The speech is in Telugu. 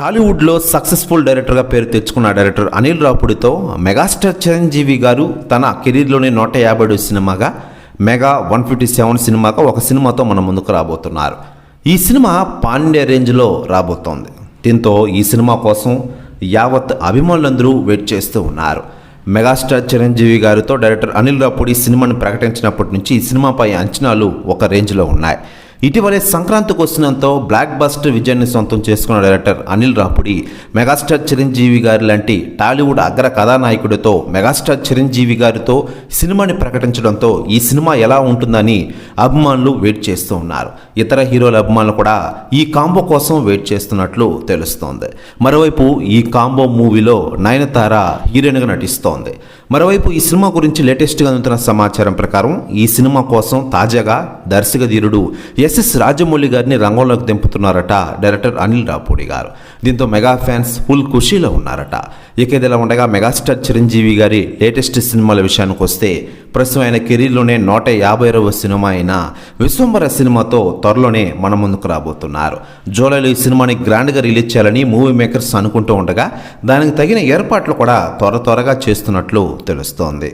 టాలీవుడ్లో సక్సెస్ఫుల్ డైరెక్టర్గా పేరు తెచ్చుకున్న డైరెక్టర్ అనిల్ రాపుడితో మెగాస్టార్ చిరంజీవి గారు తన కెరీర్లోని నూట యాభై సినిమాగా మెగా వన్ ఫిఫ్టీ సెవెన్ సినిమాగా ఒక సినిమాతో మన ముందుకు రాబోతున్నారు. ఈ సినిమా పాండ్య రేంజ్లో రాబోతోంది. దీంతో ఈ సినిమా కోసం యావత్ అభిమానులందరూ వెయిట్ చేస్తూ ఉన్నారు. మెగాస్టార్ చిరంజీవి గారితో డైరెక్టర్ అనిల్ రాపుడి సినిమాను ప్రకటించినప్పటి నుంచి ఈ సినిమాపై అంచనాలు ఒక రేంజ్లో ఉన్నాయి. ఇటీవలే సంక్రాంతికి వస్తున్నంతో బ్లాక్ బస్టర్ విజయాన్ని సొంతం చేసుకున్న డైరెక్టర్ అనిల్ రాపుడి మెగాస్టార్ చిరంజీవి గారి లాంటి టాలీవుడ్ అగ్ర కథానాయకుడితో మెగాస్టార్ చిరంజీవి గారితో సినిమాని ప్రకటించడంతో ఈ సినిమా ఎలా ఉంటుందని అభిమానులు వెయిట్ చేస్తూ ఉన్నారు. ఇతర హీరోల అభిమానులు కూడా ఈ కాంబో కోసం వెయిట్ చేస్తున్నట్లు తెలుస్తోంది. మరోవైపు ఈ కాంబో మూవీలో నయనతార హీరోయిన్గా నటిస్తోంది. మరోవైపు ఈ సినిమా గురించి లేటెస్ట్గా అందుతున్న సమాచారం ప్రకారం ఈ సినిమా కోసం తాజాగా దర్శక ధీరుడు ఎస్ఎస్ రాజమౌళి గారిని రంగంలోకి దింపుతున్నారట డైరెక్టర్ అనిల్ రాపూడి గారు. దీంతో మెగా ఫ్యాన్స్ ఫుల్ ఖుషీలో ఉన్నారట. ఇక ఇదిలా ఉండగా మెగాస్టార్ చిరంజీవి గారి లేటెస్ట్ సినిమాల విషయానికి వస్తే ప్రస్తుతం ఆయన కెరీర్లోనే నూట యాభై రెండవ సినిమా అయిన విశ్వంబర సినిమాతో త్వరలోనే మన ముందుకు రాబోతున్నారు. జూలైలో ఈ సినిమాని గ్రాండ్గా రిలీజ్ చేయాలని మూవీ మేకర్స్ అనుకుంటూ ఉండగా దానికి తగిన ఏర్పాట్లు కూడా త్వర త్వరగా చేస్తున్నట్లు తెలుస్తోంది.